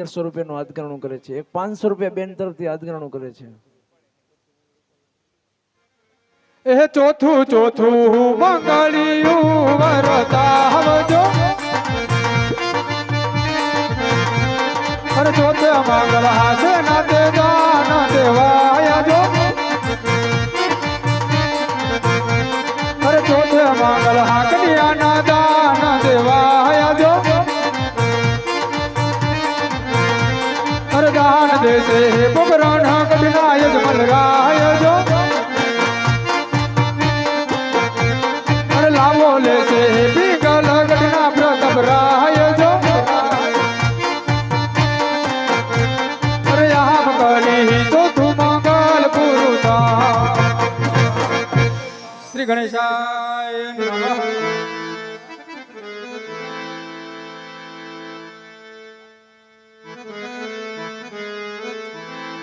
અગિયારસો રૂપિયાનું હાથગણું કરે છે. એક પાંચસો રૂપિયા બેન તરફથી હાથગણું કરે છે. એ ચોથું ચોથું મંગળિયું વરતાવજો અરે ચોથે મંગળ હાસે ના તે દાન દેવાય ગણેશાય નમઃ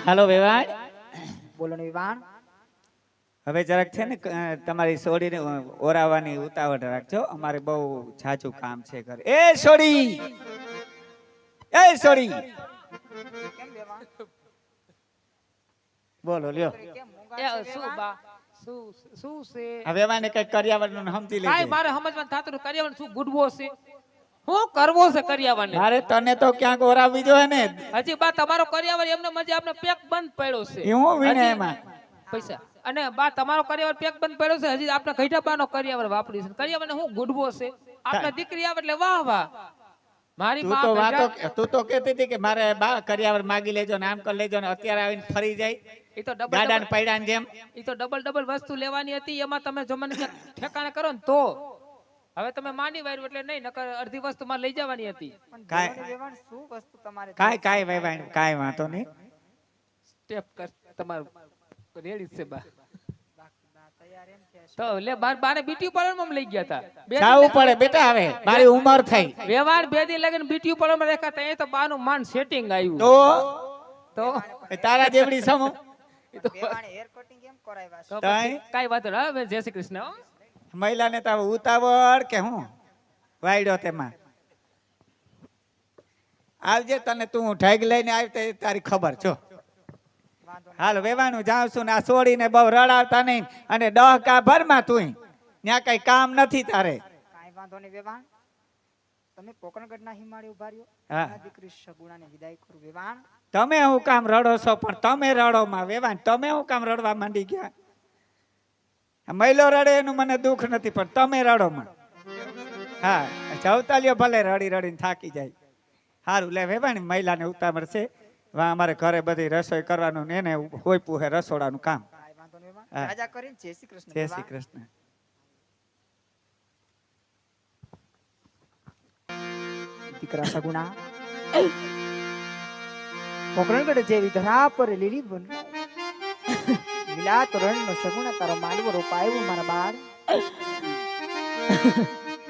હાલો વેવાણ બોલો ને વિવાન. હવે જરાક છે ને તમારી સોડીને અ, ઓરાવવાની ઉતાવળ રાખજો. અમારે બહુ છાચું કામ છે ઘરે. એ સોડી! એ સોડી! બોલો લ્યો. શું બા? શું છે? હવે એમાં કંઈક કર્યાવરનું સમજી લે કાઈ મારે સમજવાનું થાતું નથી. શું ગુડવો છે? હું કરવો છે કર્યાવરને? અરે તને તો ક્યાંક ઓરાવી જો ને. હજી બા તમારો કર્યાવર એમને મજે આપણે પેક બંધ પડ્યો છે. એ હું વિને એમાં? પૈસા. અને બા તમારો કર્યાવર પેક બંધ પડ્યો છે હજી આપણે ઘઈટા બાનો કર્યાવર વાપરી છે. કર્યાવરને હું ગુડવો છે? આપણે દીકરી આવે એટલે વાહ વાહ. મારી તું તો વાતો તું તો કહેતી હતી કે મારે બા કરિયાવર માગી લેજો ને આમ કરી લેજો ને અત્યારે આવીને ફરી જાય. એ તો ડબલ ગાડા ડબલ પૈડા જેમ. એ તો ડબલ ડબલ વસ્તુ લેવાની હતી એમાં તમે જો મને ઠેકાણે કરો ને તો. હવે તમે માની વાયરું એટલે નહીં નકર અડધી વસ્તુ માં લઈ જવાની હતી. કાઈ શું વસ્તુ તમારે કાંઈ કાંઈ વેવાણ કાંઈ વાંધો નહીં. સ્ટેપ કર તમારું રેડી છે બા. તો લે બાર બારે બ્યુટી પાર્લરમાં લઈ ગયા હતા બે જાવું પડે બેટા હવે મારી ઉંમર થઈ. વ્યવહાર બે દી લગન બ્યુટી પાર્લરમાં રેખા ત્યાં તો બાનું માન સેટિંગ આવ્યું. તો? તો? તારા જેવડી સમો. વેવાણે હેર કટિંગ એમ કરાવ્યા તો તાઈ? પછી વાંધો નહીં હવે જય શ્રી કૃષ્ણ મહિલા મહિલાને તો ઉતાવળ કે હું? વાયડો તેમાં. આવજે તને તું ઢાગ લઈને આવી તારી ખબર છો. હાલ વેવાનું જાઉં છું ને આ છોડીને બહુ રડાવતા નહીં અને દહ કા ભરમાં તું ત્યાં કઈ કામ નથી તારે. કાંઈ વાંધો નહીં વેવાણ. તમે પોકરણગઢના હિમાળે ઊભા રહ્યો. દીકરી સગુણાને વિદાય કરું વેવાણ. તમે હું કામ રડો છો પણ તમે રડો માં વેવાણ. તમે હું કામ રડવા માંડી ગયા? મહિલો રડે એનું મને દુઃખ નથી પણ તમે રડો માં. હા જવતાલીઓ ભલે રડી રડીને થાકી જાય. સારું લે વેવાણી મહિલાને ઉતાવળ છે. વા અમારે ઘરે બધી રસોઈ કરવાનું ને એને હોય પૂહે રસોડાનું કામ. રાજા કરીને જય શ્રી કૃષ્ણ જય શ્રી કૃષ્ણ. દીકરા સગુણા. પોકરણગઢ જેવી ધરા પર લીલી બન. મિલાત રણનો સગુણા તારો માલવો રોપાયો મારા બાર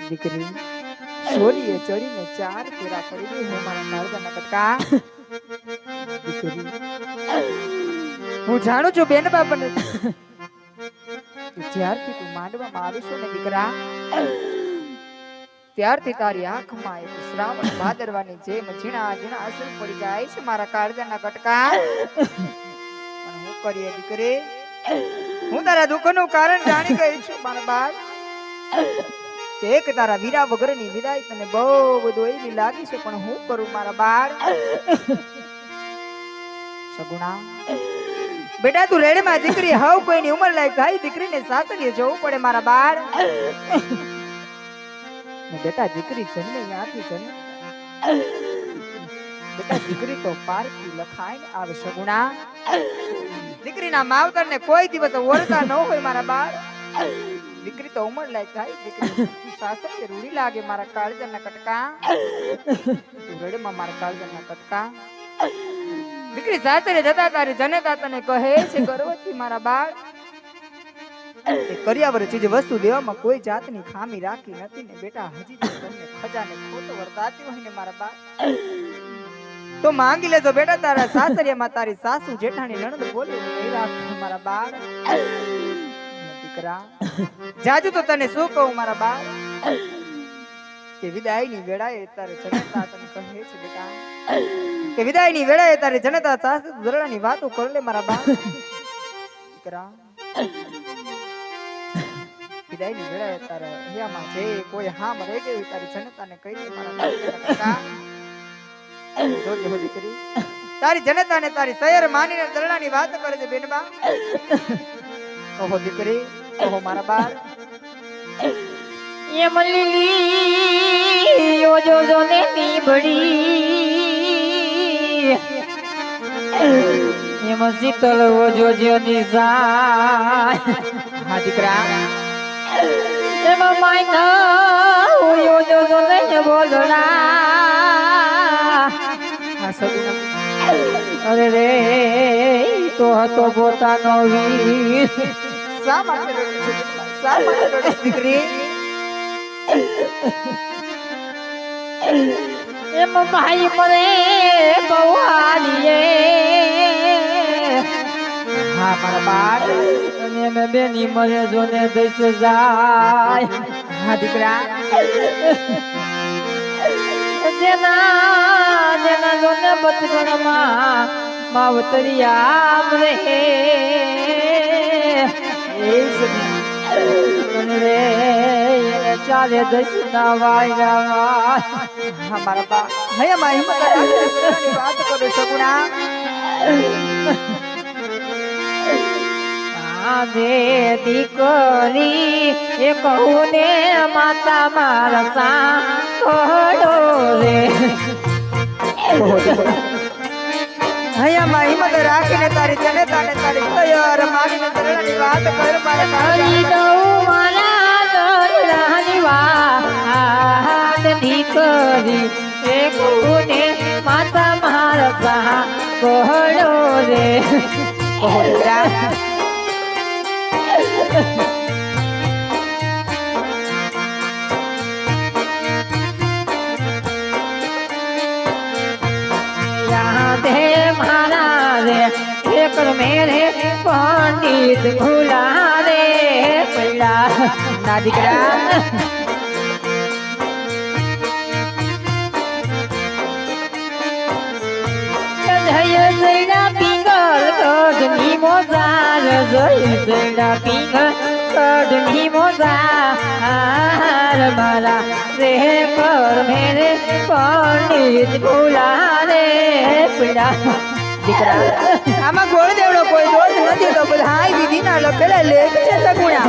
દીકરી સોરીએ ચડીને ચાર પૂરા કરી હું મારા કાળજાના કટકા. હું જાણું છું બેન બાપા જ્યારથી તું માંડવામાં આવીશું ને દીકરા, ત્યારથી તારી આંખમાં એક શ્રાવણ ભાદરવાની જેમ ઝીણા ઝીણા અસર પડી જાય છે મારા કાળજાના કટકા. પણ હું કરીએ દીકરી, હું તારા દુઃખનું કારણ જાણી ગઈ છું, મારા બાળ એક તારા વીરા વગરની વિદાય તને બહુ બધું એવી લાગી છે, પણ હું કરું, મારા બાળ? સગુણા. બેટા, તું રેડમાં દીકરી, હાવ કોઈની ઉંમર લાયક થાય દીકરીને સાસરીએ જવું પડે મારા બાળ. બેટા, દીકરી જન્મે ત્યાંથી જન્મે. બેટા, દીકરી તો પારકી લખાય ને આવે, સગુણા. દીકરીના માવતરને કોઈ દિવસ ઓળતા ન હોય મારા બાળ. દીકરી તો ઉંમર લાયક થાય દીકરી. સાસરે રૂડી લાગે મારા કાળજાના કટકા. રડમાં મારા કાળજાના કટકા. દીકરી સાસરે જતા તારી જનતા તને કહે છે ગર્વથી મારા બાળ. કર્યાવર ચીજ વસ્તુ દેવામાં કોઈ જાતની ખામી રાખી નથી ને બેટા, હજી ખજાને ખોટો વર્તાતી હોય ને મારા બાળ. તો માંગી લેજો બેટા, તારા સાસરિયામાં તારી સાસુ જેઠાણી નણંદ બોલે મારા બાળ. દીકરા, જાજુ તો તને શું કહું મારા બાળ? કે વિદાયની વેળાએ તારે જનતા તને કહે છે, બેટા. કે વિદાયની વેળાએ તારે જનતા સાથે દરડાની વાતો કર લે, મારા બા દીકરા. વિદાયની વેળાએ તારે હૈયામાં જે કોઈ હામ રહી ગયું તારી જનતાને કહી દે, મારા કાકા. જોજે હો દીકરી તારી જનતાને તારી શહેર માનીને દરડાની વાત કરે છે બેનબા ઓહો, દીકરી. ઓહો, મારા બાર મલી લીલી ઓજો જો ને નીબડી એમ શીતળ ઓજો જો નિશાય હા, દીકરા. એમ માયના ઓયો જો જો ને બોલડા અરે રે, તો હતો પોતાનો વીર. શા માટે દીકરા? એમ ભાઈ મરે બવાલીએ હા મારા બાળ અને મે બેની મરે જોને દઈશ જાય. હા દીકરા. જેના જેના જોને બચપણમાં માવતરિયા રે. એ સબી રે. એને ચાલે દઈશ ના વાયરા હા મારા બા હે માં હિંમત વાત કરો સગુણા. આદે દીકરી એ કહું ને માતા મારા સાંભળો રે. હૈયા માં હિંમત રાખીને તારી તારી તૈયાર દરડાની વાત કર મારે મારી. દઉં મારા દરડાની વાત દીકરી એ કહું ને માતા મારા સાંભળો રે કહો દીકરા યાદે મારા રે એક મેરે પંડિત ભૂલા રે ના દીકરા દીકરા, આમાં ગોળ દેવડો કોઈ દોષ નથી તો બધા હાય ના લખેલા લેખ છે સગુણા.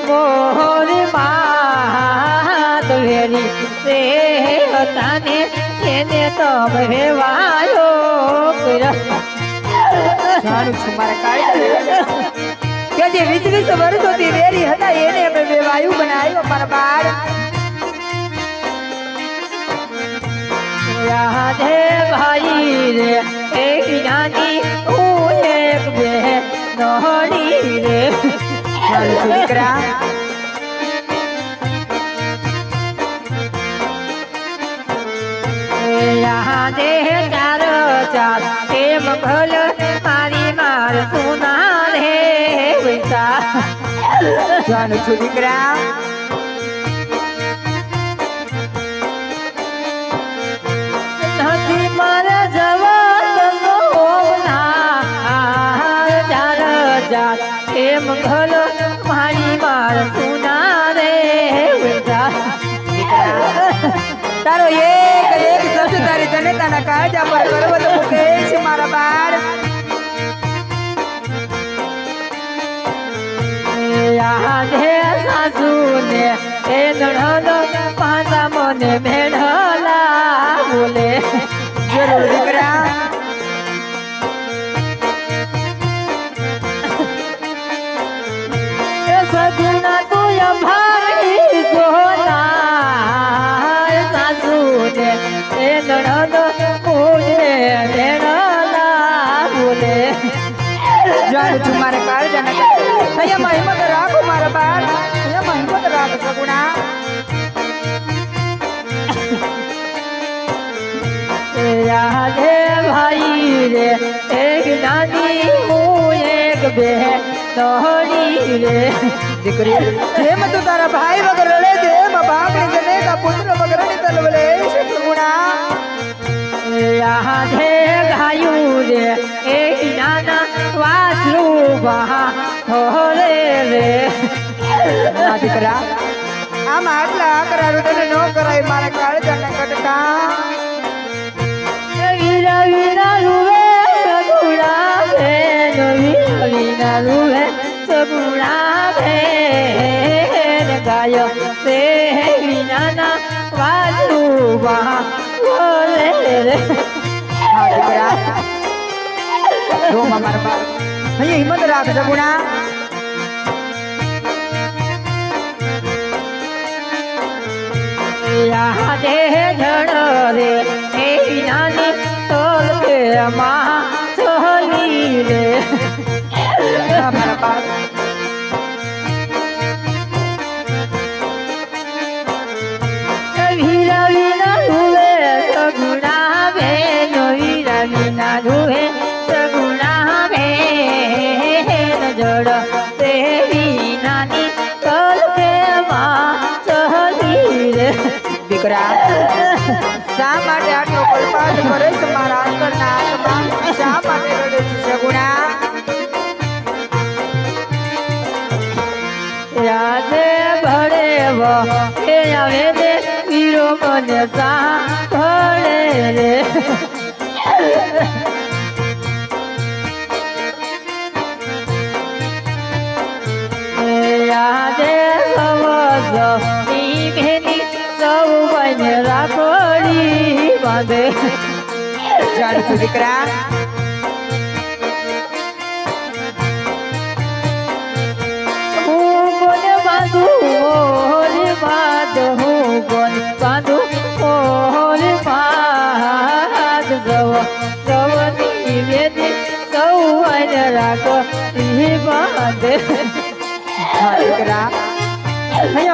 જે યમ રંગ પાલ દુકડા તે જે મોહરી માત વેરી તે હોતાને એને તમે ભેવાયો પીરા જાણું છું મારા કાળજા કે જે વીસ વીસ વર્ષોથી વેરી હતા એને અમે બે વાયુ બનાવ્યો મારા બાળ રાધે ભાઈ રે એક નાની હું એક બે નોડી રે જાણું છું દીકરા જાણું એમ ભલ મારી માર સુના તારો એક એક શબ્દ તારી જનતાના કાળજા પર કરવો રાધે સાસુને એ નણંદ પાંચા મને મેળલા બોલે. જરૂર દીકરા. બે તોડી રે દીકરી, જેમ તું તારા ભાઈ વગર રડે છે એમ બાપની જનેતા પુત્ર વગર રડી તલવલે છે સગુણા ગાયું રે, એ નાના વાસરું બહા થોરે રે દીકરા, આમ આટલા આકરા રુદન નો કરાય, મારા કાળજાના કટકા. વીરા રૂવે વીરા વીરા રૂવે સગુણા બેન ગાયો. રે વિનાના બહા થોરે રે. હા દીકરા જો મારા બાપ અહીંયા હિંમત રાખ સગુણા રાધે જણ રે, એ નાની તોલ કે માં સોલી રે. હા, રાધે ભળે વો એ આવે દે વીરો મને સા ભળે રે રાધે સમજ ભેની સૌ બને રાખોડી બાંધે. જાણું દીકરા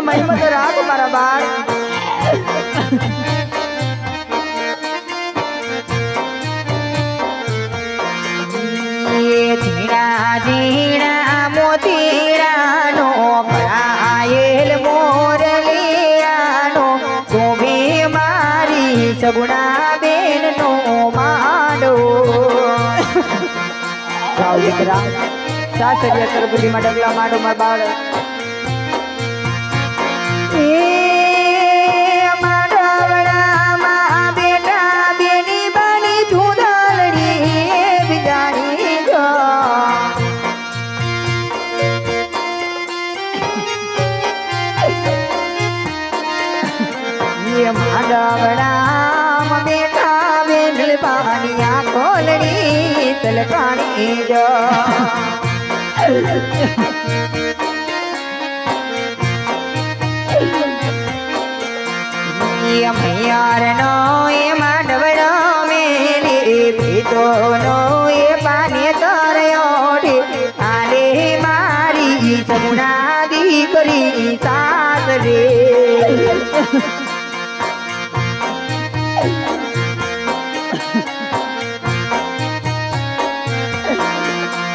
મહિમત રાખ મારા બાળ. ઝીણા ઝીણા મોતીરાનો ઘાયલ મોરલિયાનો શોભે મારી સગુણા બેનનો માડો જાઓ દીકરા સાસરિયા તરબુદીમાં ડગલા માડો મારા બાળ. એ મૈયાર નો